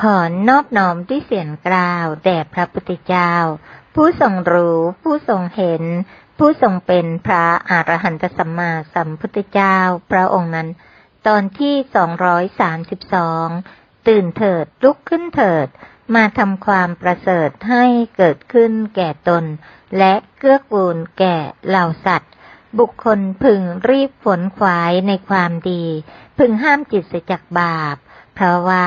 ขอนอบน้อมที่เสียงกล่าวแด่พระพุทธเจ้า ผู้ทรงรู้ ผู้ทรงเห็น ผู้ทรงเป็นพระอรหันตสัมมาสัมพุทธเจ้า พระองค์นั้น ตอนที่สองร้อยสามสิบสองตื่นเถิดลุกขึ้นเถิด มาทำความประเสริฐให้เกิดขึ้นแก่ตน และเกื้อกูลแก่เหล่าสัตว์ บุคคลพึงรีบฝนขวายในความดี พึงห้ามจิตเสียจากบาป เพราะว่า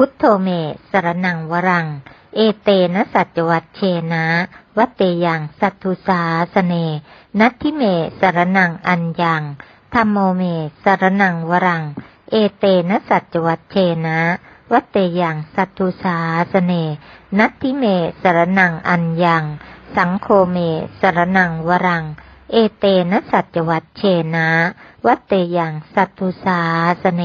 พุทโธเม สรนังวรัง เอเตนะสัจวัตเชนะวัตเตยังสัตทุสาสเน นัตทิเม สรนังอัญญังธรรมโมเม สรนังวรัง เอเตนะสัจวัตเชนะวัตเตยังสัตทุสาสเน นัตทิเม สรนังอัญญัง สังโฆเม สรนังวรัง เอเตนะสัจวัตเชนะ วัตเตยังสัตทุสาสเน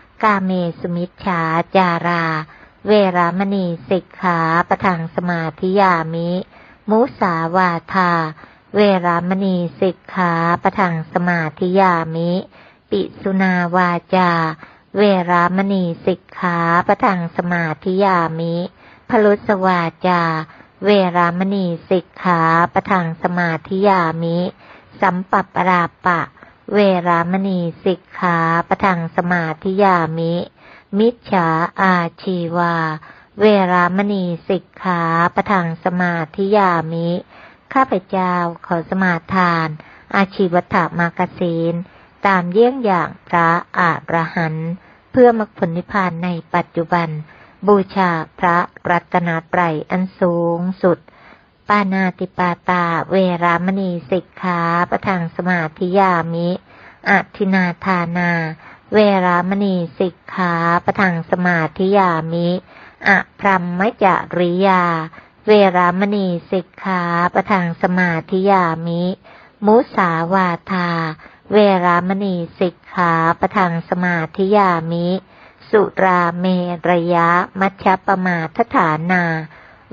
กาเมสุมิชฌาจารา เวรามณีสิกขาประทังสมาธิยามิ มุสาวาทา เวรามณีสิกขาประทังสมาธิยามิ ปิสุนาวาจา เวรามณีสิกขาประทังสมาธิยามิพลุสวาจา เวรามณีสิกขาประทังสมาธิยามิ สัมปัปปราปะ เวรามณีสิกขาประทังสมาธิยามิ มิจฉาอาชีวา เวรามณีสิกขาประทังสมาธิยามิ ข้าพเจ้าขอสมาทาน อาชีวัตมากศีลตามเยี่ยงอย่างพระอรหันต์เพื่อมรรคผลนิพพานในปัจจุบัน บูชาพระรัตนตรัยอันสูงสุด ปานาติปาตา เวรามณีสิกขาประทังสมาธิยามิอทินาทานา เวรามณีสิกขาประทังสมาธิยามิอะพรัมมจริยา เวรามณีสิกขาประทังสมาธิยามิ มุสาวาทา เวรามณีสิกขาประทังสมาธิยามิ สุราเมระยะ มัชฌปมาทฐานา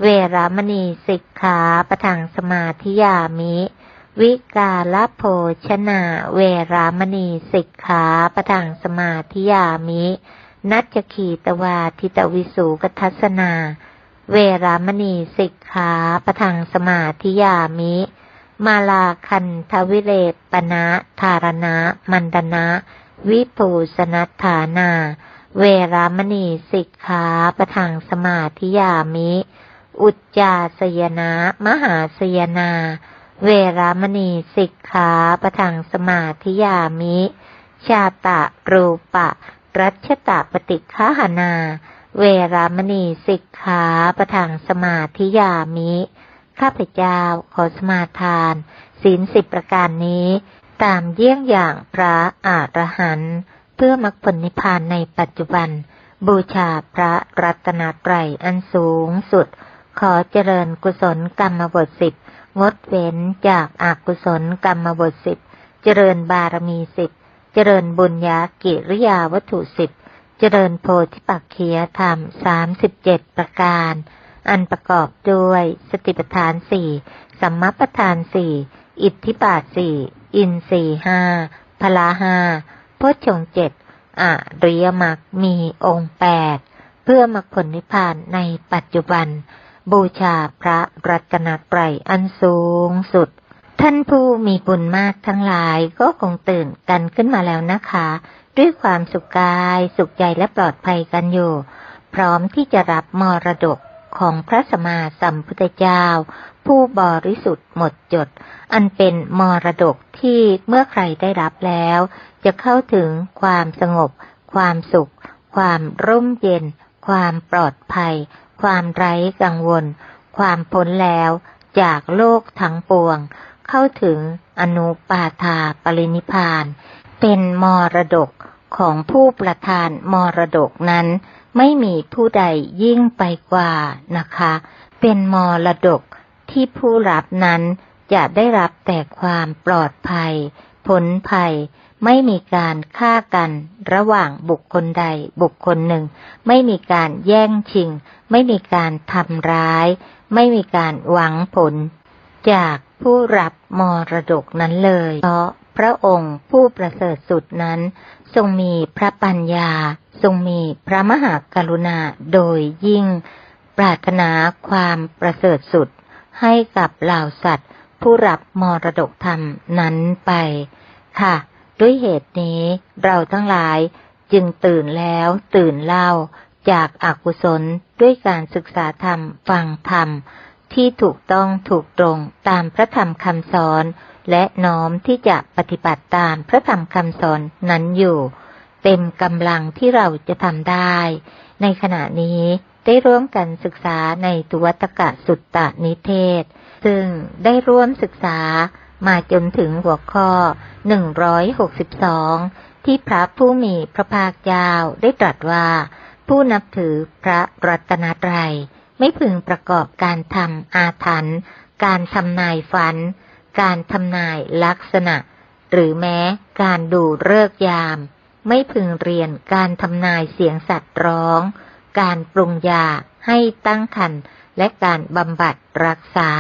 เวรามณีสิกขาประทังสมาธิยามิ วิกาลโภชนา เวรามณีสิกขาประทังสมาธิยามิ นัจจคีตวาทิตวิสูกทัสนา เวรามณีสิกขาประทังสมาธิยามิ มาลาคันทวิเลปนะธารณะ มันดนะ วิปูสนัฏฐานา เวรามณีสิกขาประทังสมาธิยามิ อุจจาสยนะ มหาสยนา เวรามณีสิกขาประทังสมาธิยามิ ชาตะรูปะ รัชตะปฏิฆาหนา เวรามณีสิกขาประทังสมาธิยามิ ข้าพเจ้าขอสมาทาน ศีลสิบประการนี้ ตามเยี่ยงอย่างพระอรหันต์เพื่อมรรคผลนิพพานในปัจจุบันบูชาพระรัตนตรัยอันสูงสุด ขอเจริญกุศลกรรมบทสิบงดเว้นจากอากุศลกรรมบทสิบเจริญบารมีสิบเจริญบุญญากิริยาวัตถุสิบเจริญโพธิปักเคียธรรมสามสิบเจ็ดประการ อันประกอบด้วยสติปัฏฐานสี่สัมมาปัฏฐานสี่อิทธิบาทสี่อินสี่ห้าพละห้าโพชฌงเจ็ดอริยมรรคมีองค์แปดเพื่อมรรคผลนิพพานในปัจจุบัน บูชาพระรัตนตรัยอันสูงสุด ท่านผู้มีบุญมากทั้งหลายก็คงตื่นกันขึ้นมาแล้วนะคะ ด้วยความสุขกายสุขใจและปลอดภัยกันอยู่ พร้อมที่จะรับมรดกของพระสมมาสัมพุทธเจ้า ผู้บริสุทธิ์หมดจด อันเป็นมรดกที่เมื่อใครได้รับแล้ว จะเข้าถึงความสงบ ความสุข ความร่มเย็น ความปลอดภัย ความไร้กังวล ความพ้นแล้วจากโลกทั้งปวง เข้าถึงอนุปาทาปรินิพพาน เป็นมรดกของผู้ประทานมรดกนั้น ไม่มีผู้ใดยิ่งไปกว่านะคะ เป็นมรดกที่ผู้รับนั้นจะได้รับแต่ความปลอดภัยผลภัย ไม่มีการฆ่ากันระหว่างบุคคลใดบุคคลหนึ่ง ไม่มีการแย่งชิง ไม่มีการทำร้าย ไม่มีการหวังผล จากผู้รับมรดกนั้นเลย เพราะพระองค์ผู้ประเสริฐสุดนั้น ทรงมีพระปัญญา ทรงมีพระมหากรุณาโดยยิ่ง ปรารถนาความประเสริฐสุด ให้กับเหล่าสัตว์ ผู้รับมรดกธรรมนั้นไป ค่ะ ด้วยเหตุนี้เราทั้งหลายจึงตื่นแล้วตื่นเล่าจากอากุศล ด้วยการศึกษาธรรม ฟังธรรม ที่ถูกต้องถูกตรงตามพระธรรมคำสอน และน้อมที่จะปฏิบัติตามพระธรรมคำสอนนั้นอยู่ เต็มกำลังที่เราจะทำได้ ในขณะนี้ได้ร่วมกันศึกษาในตุวัตกะสุตตนิเทศ ซึ่งได้ร่วมศึกษามาจนถึงหัวข้อ 162 ที่พระผู้มีพระภาคเจ้าได้ตรัสว่า ผู้นับถือพระรัตนตรัยไม่พึงประกอบการทำอาถรรพ์การทำนายฝัน การทำนายลักษณะ หรือแม้การดูเลิกยาม ไม่พึงเรียนการทำนายเสียงสัตว์ร้อง การปรุงยาให้ตั้งครรภ์และการบำบัดรักษา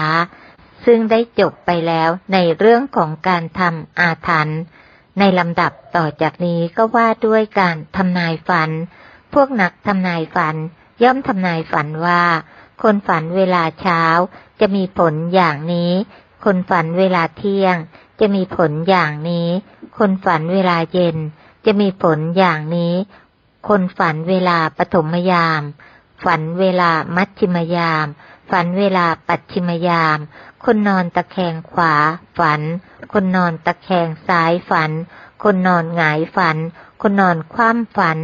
ซึ่งได้จบไปแล้วในเรื่องของการทำอาถรรพ์ในลำดับต่อจากนี้ก็ว่าด้วยการทำนายฝัน พวกนักทำนายฝันย่อมทำนายฝันว่า คนฝันเวลาเช้าจะมีผลอย่างนี้ คนฝันเวลาเที่ยง จะมีผลอย่างนี้ คนฝันเวลาเย็น จะมีผลอย่างนี้ คนฝันเวลาปฐมยาม ฝันเวลามัชชิมยาม ฝันเวลาปัจฉิมยาม คนนอนตะแคงขวา ฝัน คนนอนตะแคงซ้ายฝัน คนนอนหงายฝัน คนนอนคว่ำฝัน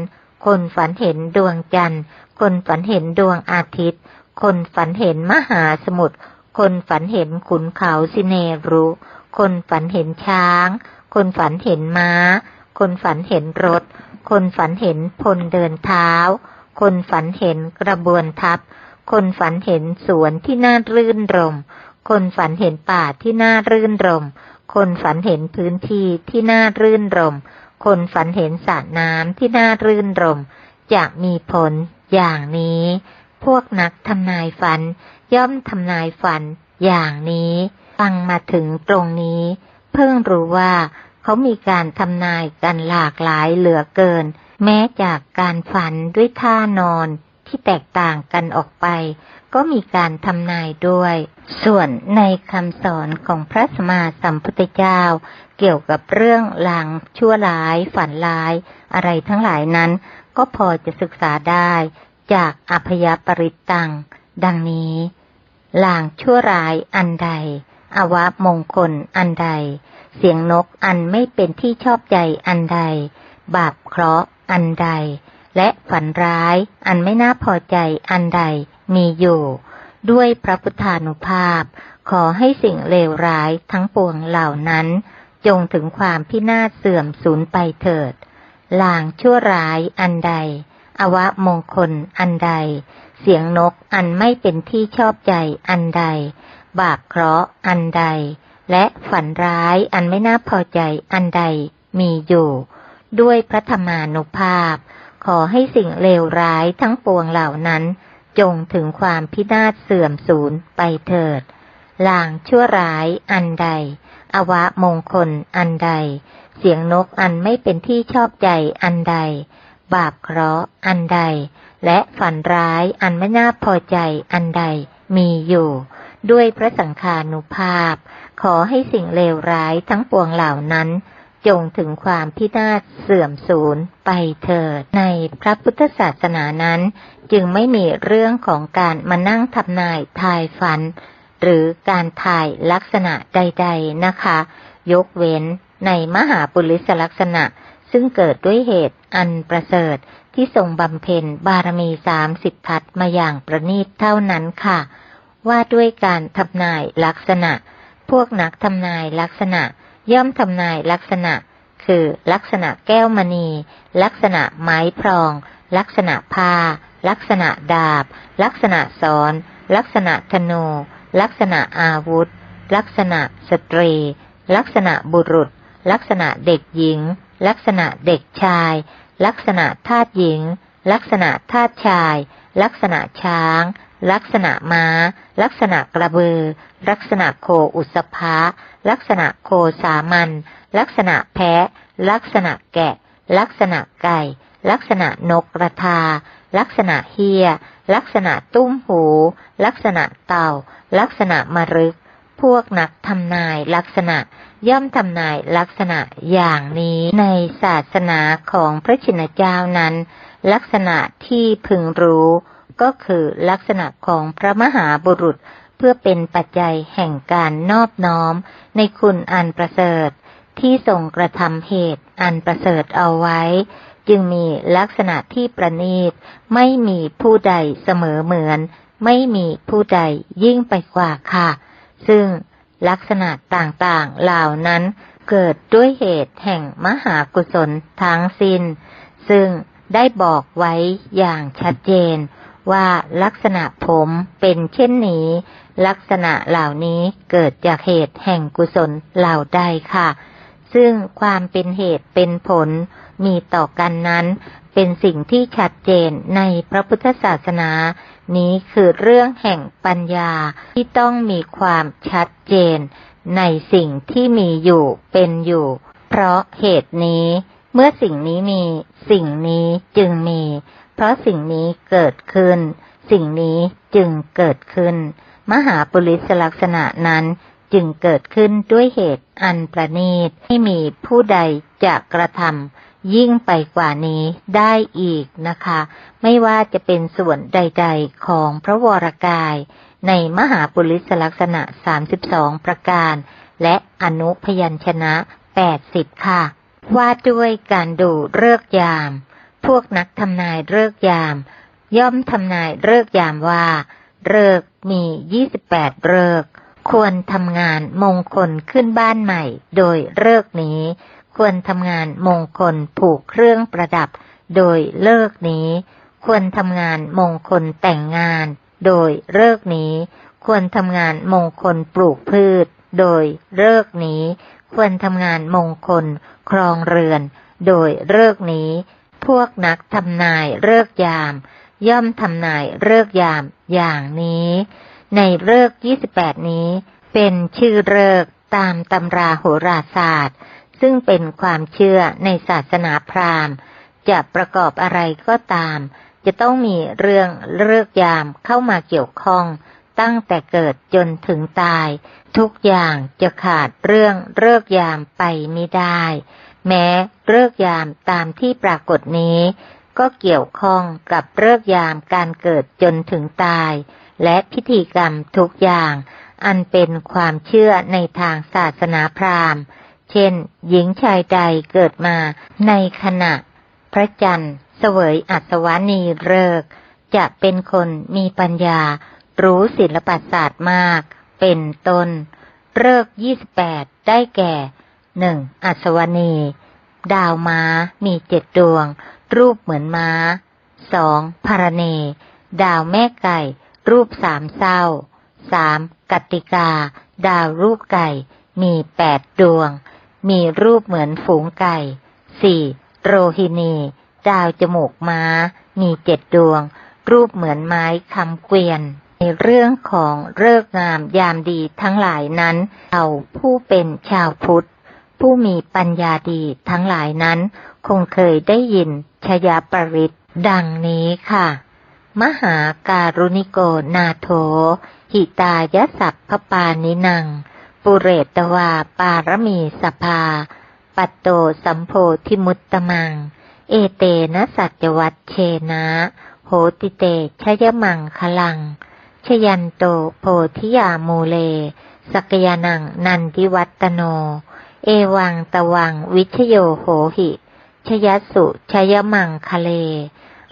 คนฝันเห็นดวงจันทร์ คนฝันเห็นดวงอาทิตย์ คนฝันเห็นมหาสมุทร คนฝันเห็นขุนเขาสิเนรุ คนฝันเห็นช้าง คนฝันเห็นม้า คนฝันเห็นรถ คนฝันเห็นพลเดินเท้า คนฝันเห็นกระบวนทัพ คนฝันเห็นสวนที่น่ารื่นรม คนฝันเห็นป่าที่น่ารื่นรม คนฝันเห็นพื้นที่ที่น่ารื่นรม คนฝันเห็นสระน้ำที่น่ารื่นรมจะมีผลอย่างนี้ พวกนักทำนายฝัน ย่อมทำนายฝันอย่างนี้ ฟังมาถึงตรงนี้ เพิ่งรู้ว่าเขามีการทำนายกันหลากหลายเหลือเกิน แม้จากการฝันด้วยท่านอนที่แตกต่างกันออกไป ก็มีการทำนายด้วย ส่วนในคำสอนของพระสมมาสัมพุทธเจ้า เกี่ยวกับเรื่องลางชั่วร้าย ฝันร้าย อะไรทั้งหลายนั้น ก็พอจะศึกษาได้จากอภยปริตตัง ดังนี้ลางชั่วร้ายอันใด อวะมงคลอันใด เสียงนกอันไม่เป็นที่ชอบใจอันใด บาปเคราะห์อันใด และฝันร้ายอันไม่น่าพอใจอันใดมีอยู่ ด้วยพระพุทธานุภาพ ขอให้สิ่งเลวร้ายทั้งปวงเหล่านั้น จงถึงความพินาศเสื่อมสูญไปเถิด ลางชั่วร้ายอันใด อวะมงคลอันใด เสียงนกอันไม่เป็นที่ชอบใจอันใด บาปเคราะห์อันใด และฝันร้ายอันไม่น่าพอใจอันใดมีอยู่ ด้วยพระธรรมานุภาพ ขอให้สิ่งเลวร้ายทั้งปวงเหล่านั้น จงถึงความพินาศเสื่อมสูญไปเถิด ลางชั่วร้ายอันใด อวะมงคลอันใด เสียงนกอันไม่เป็นที่ชอบใจอันใด บาปเคราะห์อันใด และฝันร้ายอันไม่น่าพอใจอันใดมีอยู่ ด้วยพระสังฆานุภาพ ขอให้สิ่งเลวร้ายทั้งปวงเหล่านั้น จงถึงความพินาศเสื่อมสูญไปเถิด ในพระพุทธศาสนานั้น จึงไม่มีเรื่องของการมานั่งทำนายทายฝัน หรือการถ่ายลักษณะใด ๆนะคะ ยกเว้นในมหาปุริสลักษณะ ซึ่งเกิดด้วยเหตุอันประเสริฐที่ทรงบำเพ็ญบารมีสามสิบทัศมาอย่างประณีตเท่านั้นค่ะ ว่าด้วยการทำนายลักษณะ พวกนักทำนายลักษณะ ย่อมทำนายลักษณะ คือลักษณะแก้วมณี ลักษณะไม้พรอง ลักษณะผ้าลักษณะดาบ ลักษณะสอน ลักษณะธนู ลักษณะอาวุธ ลักษณะสตรี ลักษณะบุรุษ ลักษณะเด็กหญิง ลักษณะเด็กชาย ลักษณะทาสหญิง ลักษณะทาสชาย ลักษณะช้าง ลักษณะม้า ลักษณะกระบือ ลักษณะโคอุสภะลักษณะโคสามัญลักษณะแพะ ลักษณะแกะ ลักษณะไก่ ลักษณะนกกระทา ลักษณะเฮีย ลักษณะตุ้มหู ลักษณะเต่า ลักษณะมรึก พวกนักทำนายลักษณะย่อมทำนายลักษณะอย่างนี้ในศาสนาของพระชินเจ้านั้น ลักษณะที่พึงรู้ก็คือลักษณะของพระมหาบุรุษเพื่อเป็นปัจจัยแห่งการนอบน้อมในคุณอันประเสริฐที่ทรงกระทำเหตุอันประเสริฐเอาไว้ จึงมีลักษณะที่ประณีต ไม่มีผู้ใดเสมอเหมือน ไม่มีผู้ใดยิ่งไปกว่าค่ะ ซึ่งลักษณะต่างๆเหล่านั้นเกิดด้วยเหตุแห่งมหากุศลทั้งสิน้น ซึ่งได้บอกไว้อย่างชัดเจนว่าลักษณะผมเป็นเช่นนี้ ลักษณะเหล่านี้เกิดจากเหตุแห่งกุศลเหล่าใดค่ะ ซึ่งความเป็นเหตุเป็นผลมีต่อกันนั้น เป็นสิ่งที่ชัดเจนในพระพุทธศาสนา นี้คือเรื่องแห่งปัญญาที่ต้องมีความชัดเจน ในสิ่งที่มีอยู่เป็นอยู่ เพราะเหตุนี้ เมื่อสิ่งนี้มีสิ่งนี้จึงมี เพราะสิ่งนี้เกิดขึ้น สิ่งนี้จึงเกิดขึ้น มหาปุริสลักษณะนั้น จึงเกิดขึ้นด้วยเหตุอันประณีตไม่มีผู้ใดจะกระทำยิ่งไปกว่านี้ได้อีกนะคะ ไม่ว่าจะเป็นส่วนใด ๆ ของพระวรกาย ในมหาปุริสลักษณะ 32 ประการ และอนุพยัญชนะ 80 ค่ะ ว่าด้วยการดูเลิกยาม พวกนักทำนายเลิกยาม ย่อมทำนายเลิกยามว่าเลิกมี 28เลิก ควรทำงานมงคลขึ้นบ้านใหม่ โดยเลิกนี้ ควรทำงานมงคลผูกเครื่องประดับ โดยเลิกนี้ ควรทำงานมงคลแต่งงาน โดยเลิกนี้ ควรทำงานมงคลปลูกพืช โดยเลิกนี้ ควรทำงานมงคลครองเรือน โดยเลิกนี้ พวกนักทำนายเลิกยาม ย่อมทำนายเลิกยามอย่างนี้ ในเลิกษ์28 นี้ เป็นชื่อเลิกษ์ตามตำราโหราศาสตร์ ซึ่งเป็นความเชื่อในศาสนาพราหมณ์ จะประกอบอะไรก็ตาม จะต้องมีเรื่องเลิกยามเข้ามาเกี่ยวข้องตั้งแต่เกิดจนถึงตาย ทุกอย่างจะขาดเรื่องเลิกยามไปไม่ได้ แม้เลิกยามตามที่ปรากฏนี้ ก็เกี่ยวข้องกับเลิกยามการเกิดจนถึงตาย และพิธีกรรมทุกอย่าง อันเป็นความเชื่อในทางศาสนาพราหมณ์ เช่น หญิงชายใดเกิดมาในขณะ พระจันทร์เสวยอัศวานีเลิก จะเป็นคนมีปัญญา รู้ศิลปศาสตร์มาก เป็นต้นเลิกยี่สิบแปดได้แก่หนึ่งอัศวนี ดาวม้ามีเจ็ดดวง รูปเหมือนม้าสองพารเนดาวแม่ไก่ รูปสามเศร้าสามกติกา ดาวรูปไก่ มีแปดดวง มีรูปเหมือนฝูงไก่สี่โรฮินี ดาวจมูกม้า มีเจ็ดดวง รูปเหมือนไม้คำเกวียน ในเรื่องของเลิกงามยามดีทั้งหลายนั้นเราผู้เป็นชาวพุทธ ผู้มีปัญญาดีทั้งหลายนั้น คงเคยได้ยินชยาปริตดังนี้ค่ะ มหาการุณิโกนาโถ หิตายสัพพปานินัง ปุเรตวาปารมีสภา ปัตโตสัมโพธิมุตตมัง เอเตนะสัจวัตเชนะ โหติเตชยมังคลัง ชยันโตโพธิยามูเล สกยานังนันทิวัตโน เอวังตวังวิชโยโหหิ ชยสุชยมังคะเล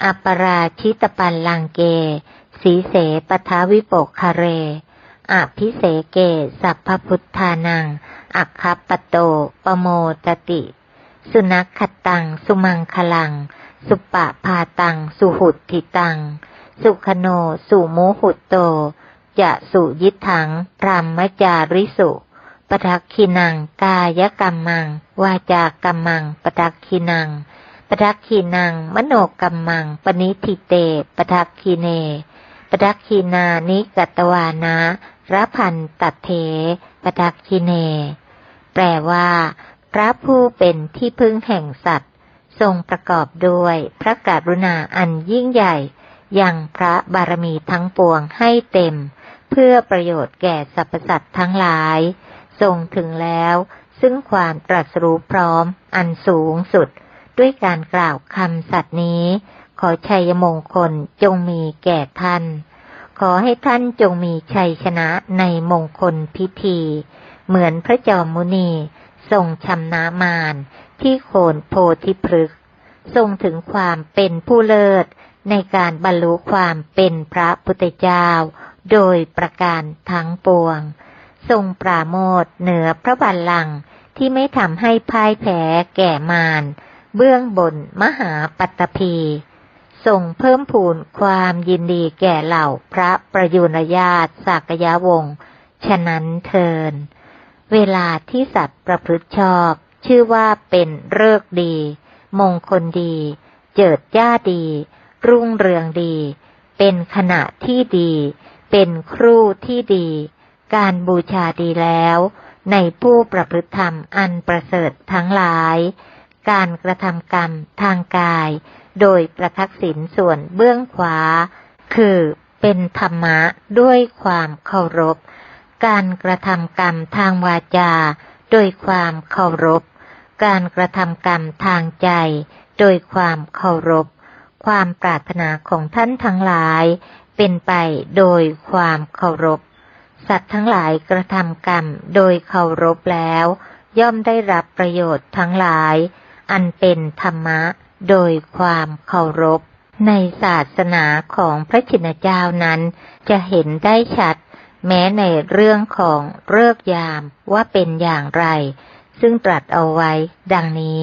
อัปราชิตปันลังเก สีเสปทาวิปกคาเรอภิเสเก สัพพพุทธานัง อัคคปโต ปโมตติ สุนัขขตัง สุมังคลัง สุปะพาตัง สุหุตถิตัง สุขโน สุโมหุตโต จะสุยิทังพรามมจาริสุ ปทักขินัง กายกรรมัง วาจากรรมัง ปทักขินัง ทักขินัง มโนกรรมังปนิทิเต ปทักขิเน ปทักขินานิกัตวานะระพันตัดเทปทักขิเน แปลว่า พระผู้เป็นที่พึ่งแห่งสัตว์ ทรงประกอบด้วยพระกรุณาอันยิ่งใหญ่ยังพระบารมีทั้งปวงให้เต็ม เพื่อประโยชน์แก่สรรพสัตว์ทั้งหลาย ทรงถึงแล้ว ซึ่งความตรัสรู้พร้อมอันสูงสุด ด้วยการกล่าวคำสัตย์นี้ ขอชัยมงคลจงมีแก่ท่าน ขอให้ท่านจงมีชัยชนะในมงคลพิธี เหมือนพระจอมมุนีทรงชำนามานที่โคนโพธิพฤกษ์ทรงถึงความเป็นผู้เลิศในการบรรลุความเป็นพระพุทธเจ้า โดยประการทั้งปวง ทรงปราโมทเหนือพระบัลลังก์ที่ไม่ทำให้พ่ายแพ้แก่มาร เบื้องบนมหาปัตตภีทรงเพิ่มพูนความยินดีแก่เหล่าพระประยุรญาติสากยะวงศ์ฉะนั้นเทิน เวลาที่สัตว์ประพฤติชอบ ชื่อว่าเป็นเลิกดี มงคลดี เจิดจ้าดี รุ่งเรืองดี เป็นขณะที่ดี เป็นครูที่ดี การบูชาดีแล้ว ในผู้ประพฤติธรรมอันประเสริฐทั้งหลาย การกระทำกรรมทางกาย โดยประทักษิณส่วนเบื้องขวา คือเป็นธรรมะด้วยความเคารพ การกระทำกรรมทางวาจา โดยความเคารพ การกระทำกรรมทางใจ โดยความเคารพ ความปรารถนาของท่านทั้งหลาย เป็นไปโดยความเคารพ สัตว์ทั้งหลายกระทำกรรมโดยเคารพแล้ว ย่อมได้รับประโยชน์ทั้งหลาย อันเป็นธรรมะ โดยความเคารพ ในศาสนาของพระชินเจ้านั้น จะเห็นได้ชัด แม้ในเรื่องของเลิกยามว่าเป็นอย่างไร ซึ่งตรัสเอาไว้ ดังนี้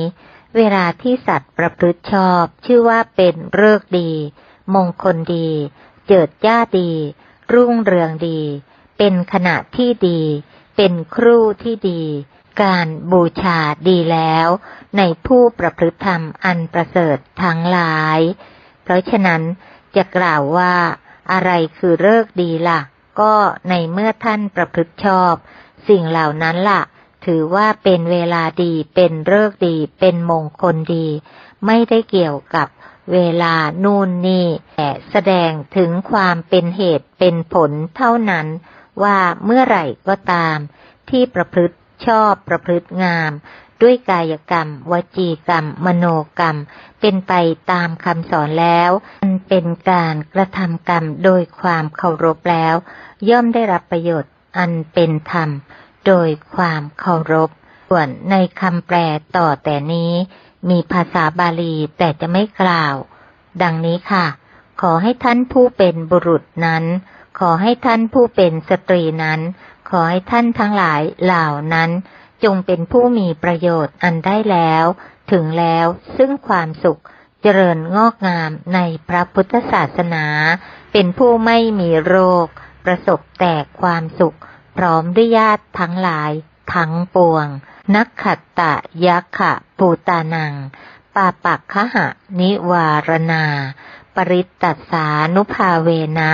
เวลาที่สัตว์ประพฤติชอบ ชื่อว่าเป็นเลิกดี มงคลดี เจิดจ้าดี รุ่งเรืองดี เป็นขณะที่ดี เป็นครู่ที่ดี การบูชาดีแล้ว ในผู้ประพฤติธรรมอันประเสริฐทั้งหลาย เพราะฉะนั้นจะกล่าวว่าอะไรคือเลิกดีล่ะ ก็ในเมื่อท่านประพฤติชอบ สิ่งเหล่านั้นล่ะ ถือว่าเป็นเวลาดีเป็นเลิกดี เป็นมงคลดี ไม่ได้เกี่ยวกับเวลานู่นนี่แต่แสดงถึงความเป็นเหตุเป็นผลเท่านั้น ว่าเมื่อไหร่ก็ตาม ที่ประพฤติ ชอบประพฤติงาม ด้วยกายกรรม วจีกรรม มโนกรรม เป็นไปตามคำสอนแล้วมันเป็นการกระทำกรรมโดยความเคารพแล้ว ย่อมได้รับประโยชน์อันเป็นธรรม โดยความเคารพ ส่วนในคำแปลต่อแต่นี้ มีภาษาบาลีแต่จะไม่กล่าว ดังนี้ค่ะ ขอให้ท่านผู้เป็นบุรุษนั้น ขอให้ท่านผู้เป็นสตรีนั้น ขอให้ท่านทั้งหลายเหล่านั้น จงเป็นผู้มีประโยชน์อันได้แล้ว ถึงแล้วซึ่งความสุขเจริญงอกงามในพระพุทธศาสนา เป็นผู้ไม่มีโรค ประสบแต่ความสุข พร้อมด้วยญาติทั้งหลาย ทั้งปวง นักขัตตะยักขะปูตานัง ปาปักขหะนิวารณา ปริตตสานุภาเวนะ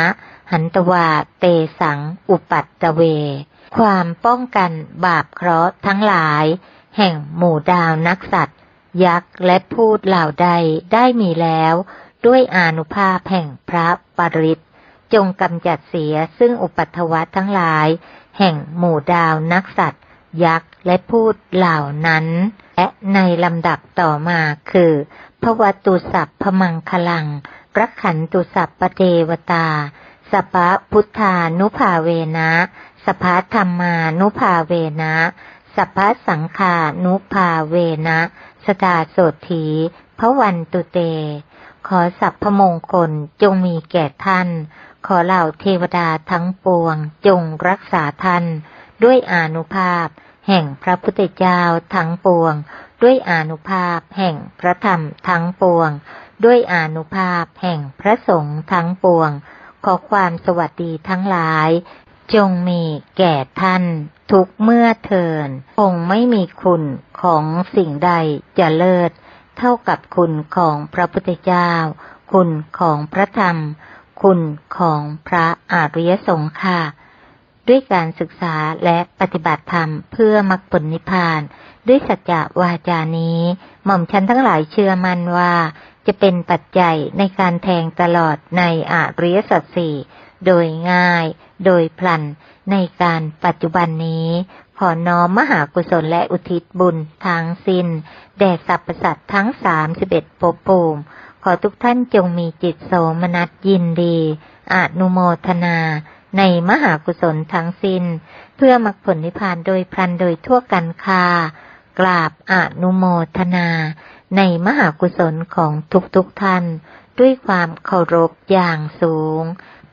หันตวาเตสัง อุปัตตเว ความป้องกันบาปเคราะห์ทั้งหลาย แห่งหมู่ดาวนักสัตว์ ยักษ์และพูดเหล่าใดได้มีแล้ว ด้วยอานุภาพแห่งพระปริตจงกำจัดเสียซึ่งอุปัตถวัตทั้งหลาย แห่งหมู่ดาวนักสัตว์ ยักษ์และพูดเหล่านั้น และในลำดับต่อมาคือพระวัตุสัพพมังคลังรักขันตุสัพปเทวตา สปะพุทธานุภาเวนะ สภาธรรมานุภาเวนะสภาสังขานุภาเวนะสตาโสถีพระวันตุเต ขอสัพพมงคลจงมีแก่ท่าน ขอเหล่าเทวดาทั้งปวงจงรักษาท่าน ด้วยอนุภาพ แห่งพระพุทธเจ้าทั้งปวง ด้วยอนุภาพแห่งพระธรรมทั้งปวง ด้วยอนุภาพแห่งพระสงฆ์ทั้งปวง ขอความสวัสดีทั้งหลาย จงมีแก่ท่าน ทุกเมื่อเทินคงไม่มีคุณของสิ่งใดจะเลิศ เท่ากับคุณของพระพุทธเจ้า คุณของพระธรรม คุณของพระอริยสงฆ์ค่ะ ด้วยการศึกษาและปฏิบัติธรรมเพื่อมรรคผลนิพพาน ด้วยสัจจะวาจานี้ หม่อมฉันทั้งหลายเชื่อมั่นว่า จะเป็นปัจจัยในการแทงตลอดในอาริยสัจสี่โดยง่าย โดยพลัน ในการปัจจุบันนี้ ขอน้อมมหากุศลและอุทิศบุญทั้งสิ้น แด่สรรพสัตว์ทั้งสามสิบเอ็ดภพภูมิ ขอทุกท่านจงมีจิตโสมนัสยินดีอนุโมทนา ในมหากุศลทั้งสิ้น เพื่อมรรคผลนิพพานโดยพลันโดยทั่วกันคากราบอนุโมทนา ในมหากุศลของทุกๆทท่าน ด้วยความเคารพอย่างสูง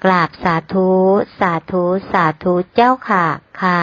กราบสาธุ สาธุ สาธุเจ้าค่ะค่ะ